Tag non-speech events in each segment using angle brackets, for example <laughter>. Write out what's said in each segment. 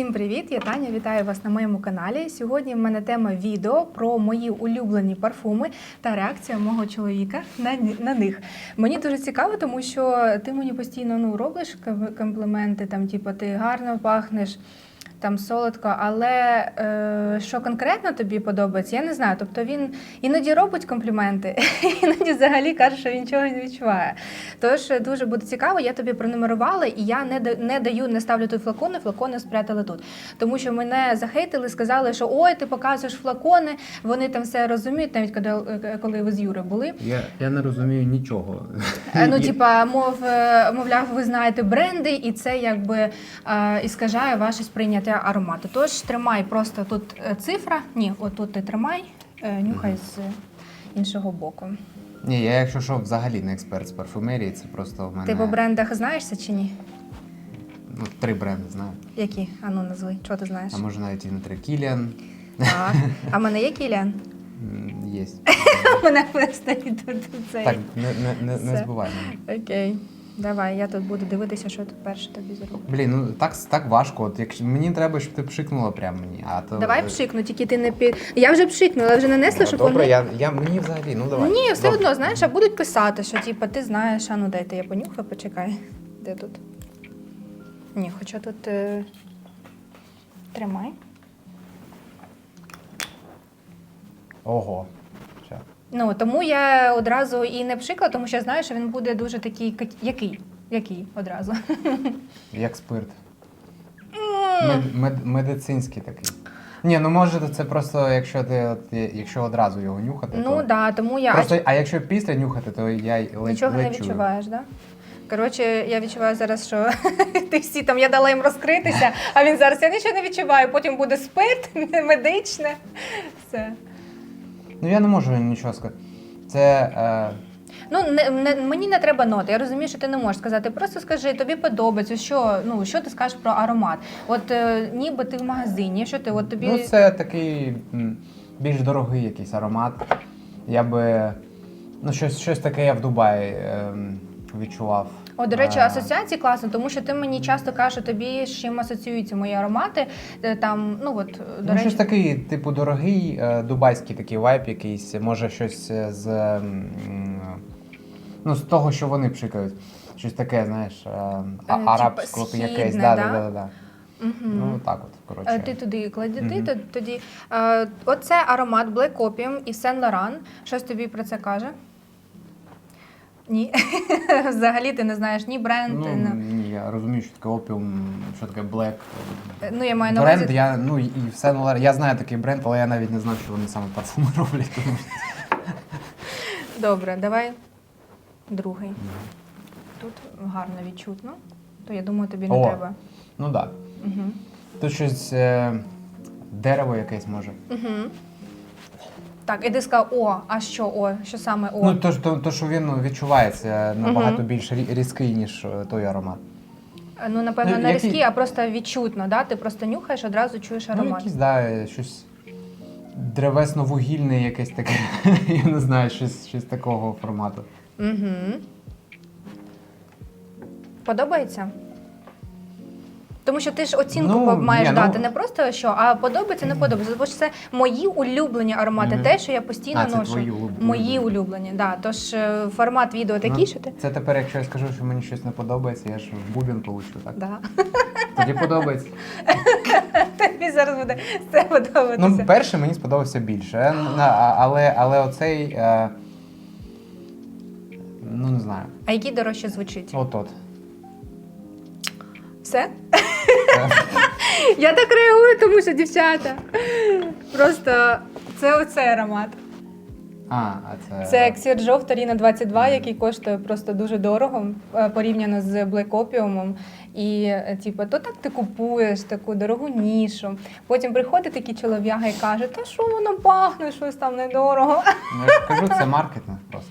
Всім привіт! Я Таня. Вітаю вас на моєму каналі. Сьогодні в мене тема відео про мої улюблені парфуми та реакція мого чоловіка на, на них. Мені дуже цікаво, тому що ти мені постійно ну, робиш ком- компліменти, там, типу, ти гарно пахнеш. Там солодко, але е, що конкретно тобі подобається, я не знаю. Тобто він іноді робить компліменти, <laughs> іноді взагалі каже, що він нічого не відчуває. Тож е, дуже буде цікаво, я тобі пронумерувала, і я не, не даю, не ставлю тут флакони, флакони спрятали тут. Тому що мене захейтили, сказали, що ой, ти показуєш флакони, вони там все розуміють, навіть коли, е, коли ви з Юрою були. Я, я не розумію нічого. Е, Ну, <laughs> типа, мов, мовляв, ви знаєте бренди, і це якби іскажає ваше сприйняття аромату. Тож тримай просто тут е, цифра. Ні, отут ти тримай, е, нюхай з іншого боку. Ні, я якщо що, взагалі не експерт з парфумерії, це просто в мене Ти по брендах знаєшся чи ні? ну, три бренди знаю. Які? Ану, назви. Що ти знаєш? А може навіть і не три. Кіліан Так. А в мене є Кіліан? є. У <laughs> мене стоїть тут цей. Так, не, мене. Окей. Давай, я тут буду дивитися, що тут перше тобі зроблю. Блін, ну так, так важко. От якщо мені треба, щоб ти пшикнула прямо мені. А то Давай пшикну, тільки ти не пі. Я вже пшикнула, вже нанесла, Ну, щоб Добре, вони... я, я мені взагалі, ну давай. Ні, все Добре. одно, знаєш, а будуть писати, що типу, ти знаєш, а ну дайте я понюхаю, почекай. Де тут? Ні, хоча тут е... тримай. Ого. Ну, тому я одразу і не пшикала, тому що я знаю, що він буде дуже такий, який? Який одразу. <laughs> Як спирт. Мед, мед, медицинський такий. Ні, ну може це просто, якщо ти от, якщо одразу його нюхати, Ну то... да, тому я. Просто, а якщо після нюхати, то я й ледь, Нічого не ледь чую. відчуваєш, так? Да? Коротше, я відчуваю зараз, що <laughs> ти всі там я дала їм розкритися, а він зараз я нічого не відчуваю. Потім буде спирт, <laughs> медичне. Все. Ну я не можу нічого сказати. Це. Е, Ну не, не мені не треба ноти. Я розумію, що ти не можеш сказати. Просто скажи, тобі подобається, що ну що ти скажеш про аромат? От е, ніби ти в магазині, що ти от тобі Ну, це такий м, більш дорогий якийсь аромат. Я би. Ну, щось, щось таке я в Дубаї ем, відчував. О, до речі, асоціації класно, тому що ти мені часто кажеш, що тобі з чим асоціюються мої аромати. Е, Там, ну от до Ну, речі, щось такий, типу, дорогий, е, дубайський такий вайб якийсь, може щось е, з. Ну, з того, що вони пшикають. Щось таке, знаєш, а- арабського східне, якесь. да? Да, да, да, да. Мгм. Ну, так от, коротше. Ти туди клади, ти тоді. Оце аромат Black Opium і Saint Laurent. Щось тобі про це каже? Ні. <laughs> Взагалі ти не знаєш ні бренд. Ну, ні- ні, я розумію, що таке опіум, що таке блек. Е, Ну, я маю на Бренд, увазі. я, ну і все ну, я знаю такий бренд, але я навіть не знав, що вони саме парфуми <laughs> роблять. Тому... Добре, давай другий. Тут гарно відчутно. То я думаю, тобі не О. треба. Ну так. Угу. Тут щось е, дерево якесь може. Угу. Так, і ти сказав, о, а що о? Що саме о? Ну, то, то, то, що він ну, відчувається набагато більш рі- різкий, ніж е, той аромат. Е, ну, напевно, ну, не який- різкі, а просто відчутно, да? Ти просто нюхаєш, одразу чуєш Ну, аромат. якийсь, да, е, щось древесно-вугільне якесь таке. <laughs> я не знаю, щось, щось такого формату. Угу. Подобається? Тому що ти ж оцінку Ну, маєш ні, ну- дати не просто що, а подобається, не подобається. Тому що це мої улюблені аромати, Мгм. те, що я постійно А, це ношу. твої улюблені. Мої улюблені, да. Тож е, формат відео такий, Ну, що ти. Це тепер, якщо я скажу, що мені щось не подобається, я ж в бубен получу, так? Да. Тоді подобається. <laughs> Тобі зараз буде все подобатися. Ну, перший мені сподобався більше, е, <gasps> але, але оцей. Е, ну, не знаю. А який дорожче звучить? От от. Все? Я так реагую, тому що дівчата. Просто це оцей аромат. А, а це. Це Xio Torino 22, який коштує просто дуже дорого е, порівняно з Black Opium. І е, типу, то так ти купуєш таку дорогу нішу. Потім приходить такий чолов'яга і каже, та що воно пахне, щось там недорого. Ну, я ж кажу, це маркетинг просто.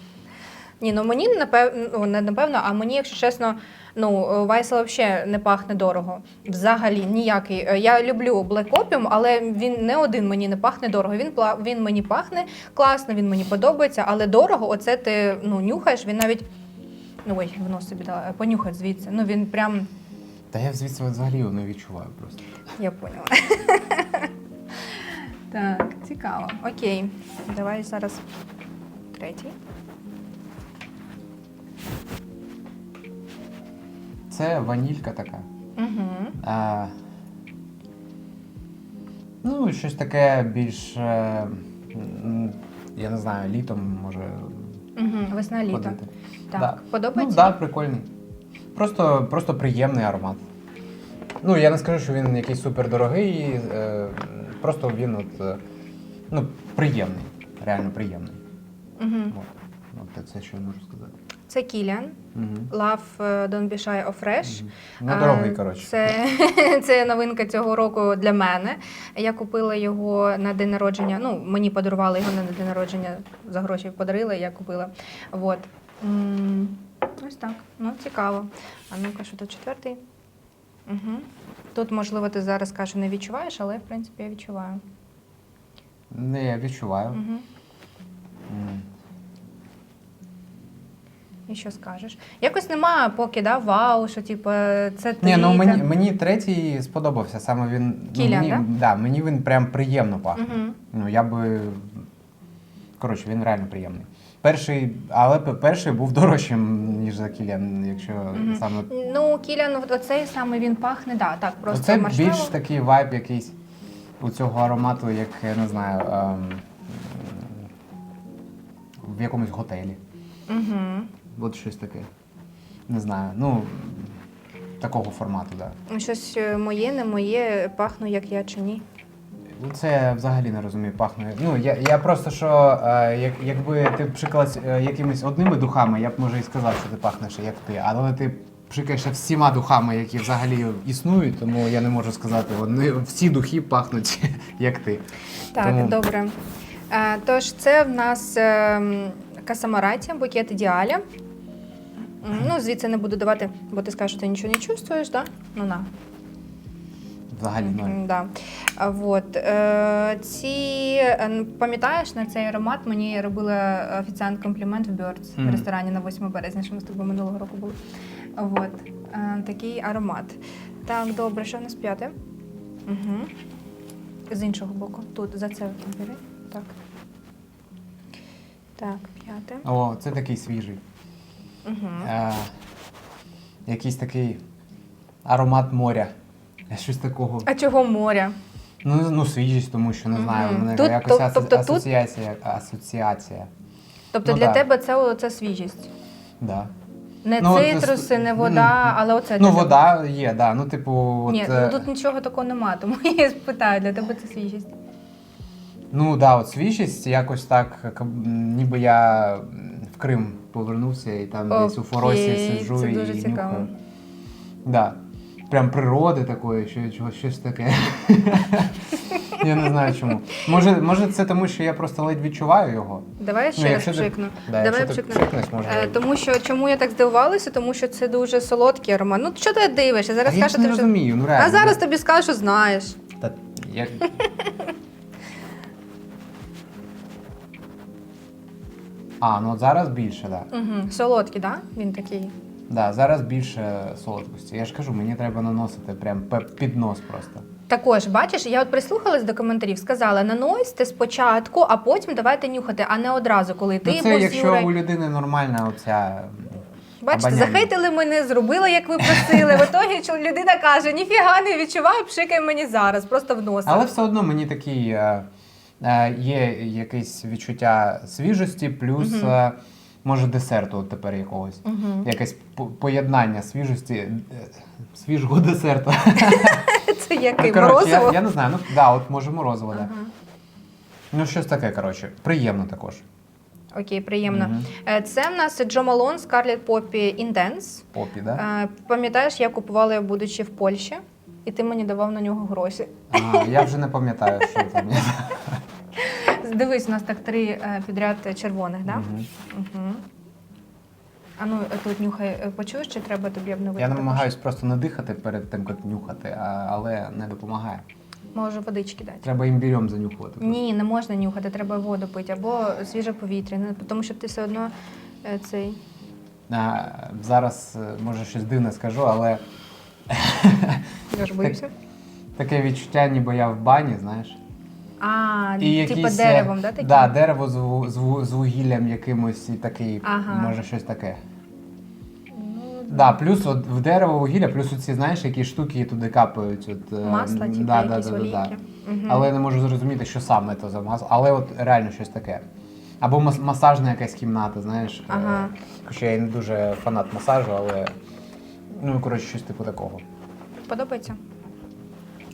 Ні, ну мені напевно, ну, не напевно, а мені, якщо чесно, ну Вайсел взагалі не пахне дорого. Взагалі ніякий. Е, Я люблю Black Opium, але він не один мені не пахне дорого. Він він мені пахне класно, він мені подобається, але дорого, оце ти ну, нюхаєш, він навіть. Ну ой, воно собі дала, понюхай звідси. Ну він прям Та я звідси взагалі його не відчуваю просто. Я поняла. так, цікаво. Окей. Давай зараз третій. Це ванілька така. Угу. А, ну, щось таке більш. е, м, Я не знаю, літом може Угу. Весна літо. ходити. Так. Да. Подобається? Ну, так, да, прикольний. Просто, просто приємний аромат. Ну, я не скажу, що він якийсь супер дорогий, е, просто він от, е, ну, приємний. Реально приємний. Угу. От, от це що я можу сказати. Це Кіліан. Love е, Don't Be Shy of Fresh. Ну, А, дорогий, коротше. Це, <laughs> це новинка цього року для мене. Я купила його на день народження. Ну, мені подарували його на день народження за гроші подарили, я купила. Вот. М, Ось так. Ну, цікаво. А ну-ка, що тут четвертий? Угу. Тут, можливо, ти зараз кажеш, не відчуваєш, але в принципі я відчуваю. Не, я відчуваю. Угу. І що скажеш? Якось немає поки, да, вау, що типу, це ти. Ні, ну там. мені, мені третій сподобався. Саме він. Кілян, ну, мені, да? мені він прям приємно пахне. Мгм. Ну, я би. Коротше, він реально приємний. Перший, але перший був дорожчим, ніж за Кілян, якщо Мгм. саме. Ну, Кілян, оцей саме він пахне, да, так, просто Це більш такий вайб якийсь у цього аромату, як я не знаю. Ем, в якомусь готелі. Угу. От щось таке. Не знаю. Ну, такого формату, так. Да. Щось е, моє, не моє, пахну, як я чи ні. Ну, Це я взагалі не розумію, пахне. Ну, я, я просто що, е, як, якби ти пшикалась е, якимись одними духами, я б може і сказав, що ти пахнеш як ти. Але ти пшикаєшся всіма духами, які взагалі існують, тому я не можу сказати, вони всі духи пахнуть <laughs> як ти. Так, Тому- добре. Тож, це в нас е, Касамараті, букет ідеалі. Ну, звідси не буду давати, бо ти скажеш, що ти нічого не чувствуєш, да? Ну на. Взагалі ноль. Да. А, Вот. Е, ці, е, пам'ятаєш, на цей аромат мені робила офіціант комплімент в Birds в Мгм. ресторані на 8 березня, що ми з тобою минулого року були. Вот. Е, такий аромат. Так, добре, що в нас п'яте? Угу. З іншого боку. Тут за це бери. Так. Так, п'яте. О, це такий свіжий. Е, якийсь такий аромат моря. Щось такого. А чого моря? Ну, ну свіжість, тому що не знаю, Мгм. в мене Тут, якось тоб- асо- тобто тут- асоціація. асоціація. Тобто Ну, для да. тебе це, це свіжість. Да. Не Ну, цитруси, не вода, ну, але оце Ну, для тебе. вода є, да. Ну, типу, от, Ні, е, ну тут нічого такого немає, тому <laughs> я і спитаю, для тебе це свіжість. ну да, от свіжість якось так, як, м, ніби я м, Крим повернувся і там десь у Форосі сиджу це і дуже цікаво. нюхаю. Да. Прям природи такої, що чогось щось таке. <laughs> я не знаю чому. Може, може, це тому, що я просто ледь відчуваю його. Давай я ще Ну, раз якщо ти- пшикну. Да, Давай якщо ти пшикну. пшикнеш, може. Е, тому що чому я так здивувалася? Тому що це дуже солодкий аромат. Ну що ти дивишся? Зараз а я ж не ти вже. розумію, ну реально. А зараз тобі скажу, що знаєш. Та, я... А, ну от зараз більше, так. Да. Угу. Солодкий, так? Да? Він такий. Да, зараз більше солодкості. Я ж кажу, мені треба наносити прям під нос просто. Також, бачиш, я от прислухалась до коментарів, сказала, наносьте спочатку, а потім давайте нюхати, а не одразу, коли ти ну, це якщо у людини нормальна оця. Бачите, обоняння. захейтили мене, зробила, як ви просили. В ітогі людина каже, ніфіга не відчуваю, пшикай мені зараз, просто в нос. Але все одно мені такий е, є якесь відчуття свіжості, плюс е, може десерту от тепер якогось. Угу. Якесь поєднання свіжості, е, свіжого десерту. <laughs> Це який Ну, морозиво? я, я не знаю, ну да, от може морозиво, да. Ага. Ну, щось таке, коротше, приємно також. Окей, приємно. Мгм. Е, Це в нас Джо Малон Scarlet Poppy Intense. Попі, да? Е, Пам'ятаєш, я купувала його, будучи в Польщі, і ти мені давав на нього гроші. А, я вже не пам'ятаю, що там. <laughs> Дивись, у нас так три е, підряд червоних, так? Мгм. Угу. А ну е, тут нюхай, е, почуєш, чи треба тобі обновити? Я також? намагаюсь просто не дихати перед тим, як нюхати, а, але не допомагає. Може, водички дати. Треба імбірем занюхувати. Ні, не можна нюхати, треба воду пити або свіже повітря, не- тому що ти все одно е, цей. А, зараз е, може щось дивне скажу, але Я ж боюся. <laughs> Таке відчуття, ніби я в бані, знаєш. А, І типа якісь, е, деревом, да, такі? Да, дерево з, ву- з, ву- з вугіллям якимось і такий, Ага. може щось таке. Ну, Да, плюс от в дерево вугілля, плюс оці, знаєш, які штуки туди капають. От, е, Масла, типу, да, якісь да, да, да, да. олійки. Мгм. Але я не можу зрозуміти, що саме то за масло. Але от реально щось таке. Або мас- масажна якась кімната, знаєш. е, Ага. Хоча я не дуже фанат масажу, але ну, коротше, щось типу такого. Подобається?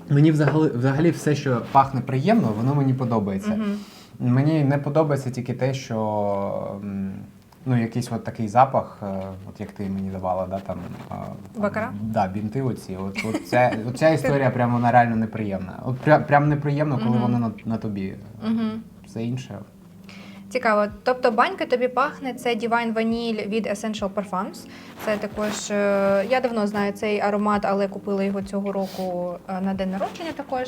Мені взагалі, взагалі все, що пахне приємно, воно мені подобається. Угу. Мені не подобається тільки те, що ну, якийсь от такий запах, е, от як ти мені давала, да, там. е, Бакара? Да, бінти оці. От, от ця, <laughs> ця історія прямо вона реально неприємна. От прям, прям неприємно, коли угу. воно на, на тобі. Угу. Все інше. Цікаво. Тобто банька тобі пахне це Divine Vanille від Essential Parfums. Це також. е, Я давно знаю цей аромат, але купила його цього року е, на день народження також.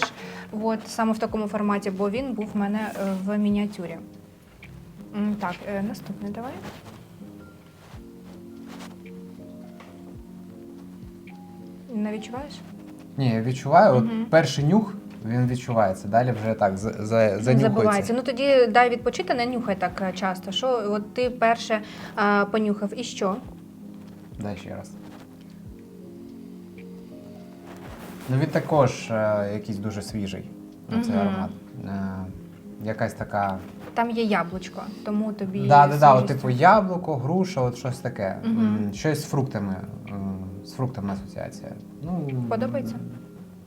От саме в такому форматі, бо він був в мене е, в мініатюрі. Так, наступний давай. Не відчуваєш? Ні, я відчуваю, от Мгм. перший нюх, він відчувається. Далі вже так за, за, занюхується. Забувається. Ну тоді дай відпочити, не нюхай так е, часто. Що от ти перше е, понюхав і що? Дай ще раз. Ну, він також е, якийсь дуже свіжий, Мгм. аромат. Е, якась така. Там є яблучко, тому тобі. Да, да, да, от, свіжість. типу яблуко, груша, от щось таке. Мгм. М, Щось з фруктами. м, З фруктами асоціація. Ну, Подобається?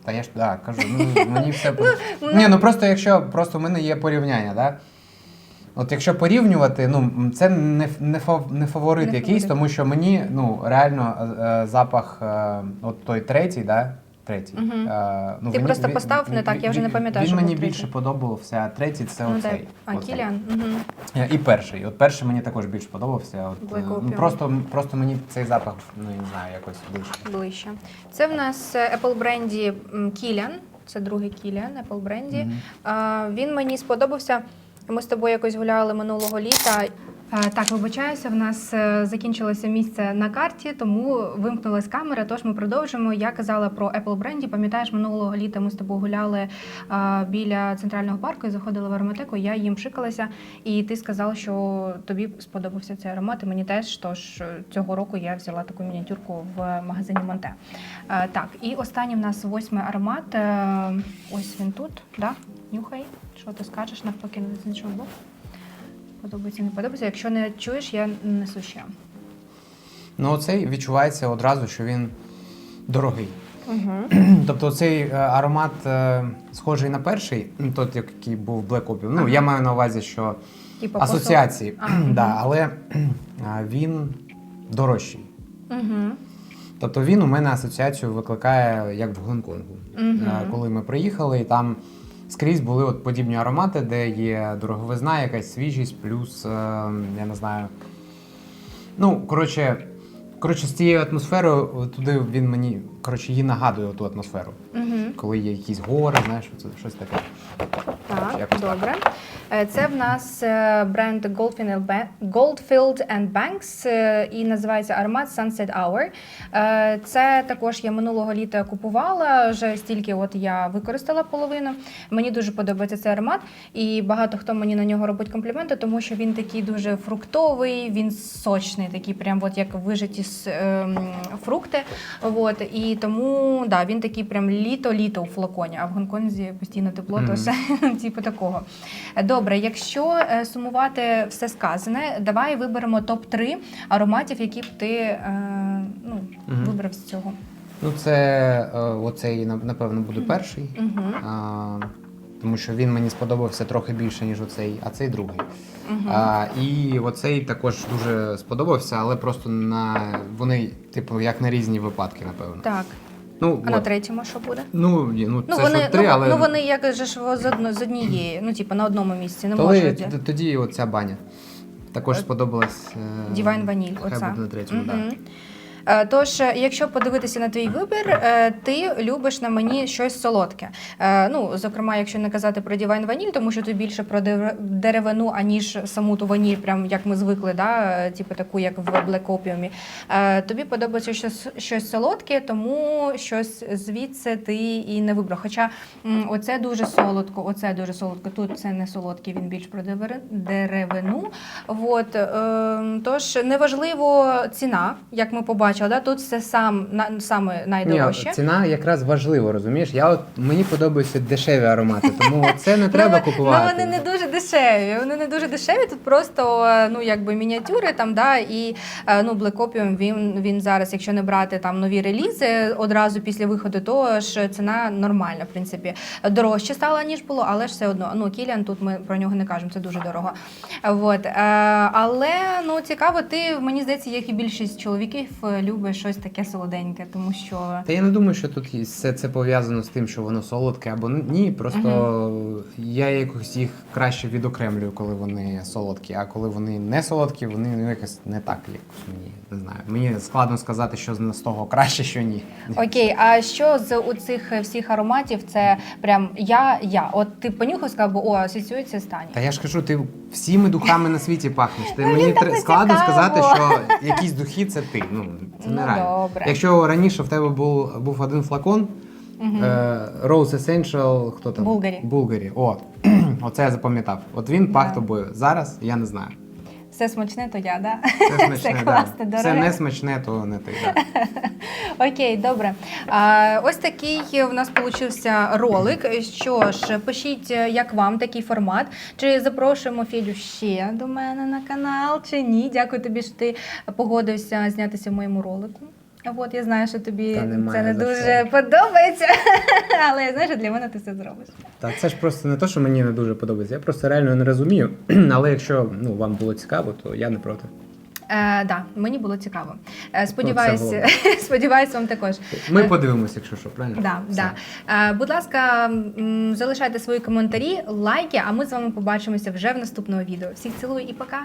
Та я ж да, кажу, ну <laughs> мені все под- ну, Ні, ну просто якщо просто в мене є порівняння, да? От якщо порівнювати, ну м, це не, ф- не, фав- не фаворит Не якийсь, фаворит. тому що мені ну реально е, е, запах, е, от той третій, да? Третій. Мгм. е, ну, Ти він- просто він- поставив не так, я вже не пам'ятаю, Він що був мені третій. більше подобався, а третій це Ну, оцей. А, оцей. Кіліан. Угу. І перший. От перший мені також більш подобався. От, е, ну, просто, просто мені цей запах, ну не знаю, якось ближче. Ближче. Це в нас Apple бренді Кіліан. Це другий Кіліан, Apple бренді. Мгм. А, Він мені сподобався. Ми з тобою якось гуляли минулого літа. Так, вибачаюся, в нас е, закінчилося місце на карті, тому вимкнулась камера. Тож ми продовжимо. Я казала про Apple бренді. Пам'ятаєш, минулого літа ми з тобою гуляли біля центрального парку і заходили в ароматеку. Я їм пшикалася, і ти сказав, що тобі сподобався цей аромат. І мені теж. Тож е, цього року я взяла таку мініатюрку в магазині Монте. Е, Так, і останній в нас восьмий аромат. Е, Ось він тут. Да? Нюхай. Що ти скажеш навпаки з іншого боку? Подобається, не подобається. Якщо не чуєш, я несу ще. Ну, оцей відчувається одразу, що він дорогий. Угу. <clears throat> Тобто цей е, аромат е, схожий на перший, ну, той, який був Black Opium. Ну, Ага. я маю на увазі, що Типа асоціації, А, <clears throat> мгм. да, але він дорожчий. Угу. Тобто він у мене асоціацію викликає як в Гонконгу. Е, Коли ми приїхали, і там скрізь були от подібні аромати, де є дороговизна, якась свіжість, плюс, е, я не знаю. Ну, коротше, коротше, з цією атмосферою туди він мені коротше, її нагадує ту атмосферу. Угу. Коли є якісь гори, знаєш, це щось таке. Так, Якось добре. Е, Це в нас е, бренд Goldfield and Banks е, і називається аромат Sunset Hour. Це також я минулого літа купувала, вже стільки от я використала половину. Мені дуже подобається цей аромат, і багато хто мені на нього робить компліменти, тому що він такий дуже фруктовий, він сочний, такий, прям от як вижаті с- ем, фрукти. От, і тому да, він такий прям літо-літо у флаконі, а в Гонконзі постійно тепло, Мгм. тож <laughs> типу такого. Добре, якщо е, сумувати все сказане, давай виберемо топ-3 ароматів, які б ти е, ну, Мгм. вибрав з цього. Ну, це е, оцей, напевно, буде перший. Угу. А, тому що він мені сподобався трохи більше, ніж оцей, а цей другий. Угу. А, і оцей також дуже сподобався, але просто на вони, типу, як на різні випадки, напевно. Так, Ну, а на от. третьому що буде? ну, ні, ну, Ну це вони, от три, ну, але ну вони як же ж з, одно, з однієї, ну типу на одному місці, не можуть. т- тоді оця баня. Також Е, сподобалась. е, Divine Vanille, Хай оця. буде на третьому, Мгм. так. Е, Тож, е, якщо подивитися на твій вибір, е, ти любиш на мені щось солодке. Ну, зокрема, якщо не казати про Divine Vanille, тому що тут більше про деревину, аніж саму ту ваніль, прям як ми звикли, да? типу таку, як в Black Opium. Тобі подобається щось, щось солодке, тому щось звідси ти і не вибрав. Хоча оце дуже солодко, оце дуже солодко. Тут це не солодке, він більш про деревину. От, е, тож неважливо ціна, як ми побачили, да? тут все сам на саме найдорожче. Ні, ціна якраз важлива, розумієш? Я от мені подобаються дешеві аромати, тому <laughs> це не треба ну, купувати. Ну, вони не дуже дешеві. Вони не дуже дешеві. Тут просто е, ну якби мініатюри там, да, і е, ну Black Opium, він, він зараз, якщо не брати там нові релізи одразу після виходу, то ж ціна нормальна, в принципі. Дорожче стала, ніж було, але ж все одно. Ну, Кіліан, тут ми про нього не кажемо, це дуже дорого. От. Е, але ну цікаво, ти мені здається, як і більшість чоловіків любиш щось таке солоденьке, тому що. Та я не думаю, що тут і все це пов'язано з тим, що воно солодке або ні. Просто я якось їх краще відокремлюю, коли вони солодкі. А коли вони не солодкі, вони ну, якось не так якось мені не знаю. Мені складно сказати, що з того краще, що ні. Окей, а що з у цих всіх ароматів? Це прям я, я. От ти понюхав, сказав, бо о, асоціюється з Тані. Та я ж кажу, ти всіми духами на світі пахнеш. Ти Ну, мені тр- складно сказати, що якісь духи це ти. Ну це Ну, нереально. добре. Якщо раніше в тебе був, був один флакон. е, Rose Essential, хто там? Булгарі. Булгарі. О, <clears throat> оце я запам'ятав. От він пах тобою. Зараз я не знаю. Все смачне, то я, да? Все <laughs> смачне, Все класне, да. дороге. не смачне, то не ти. Да. <laughs> Окей, добре. А, ось такий у нас получився ролик. Що ж, пишіть, як вам такий формат. Чи запрошуємо Федю ще до мене на канал, чи ні? Дякую тобі, що ти погодився знятися в моєму ролику. От я знаю, що тобі Та немає це не за дуже подобається, <laughs> але я знаю, що для мене ти це зробиш. Та це ж просто не те, що мені не дуже подобається. Я просто реально не розумію. <clears throat> Але якщо ну, вам було цікаво, то я не проти. Е, да, мені було цікаво. Е, Ну, сподіваюсь, це <laughs> сподіваюсь, вам також. Ми Е, подивимося, якщо що, правильно? Да, Все. да. Е, будь ласка, м, залишайте свої коментарі, лайки, а ми з вами побачимося вже в наступному відео. Всіх цілую і пока!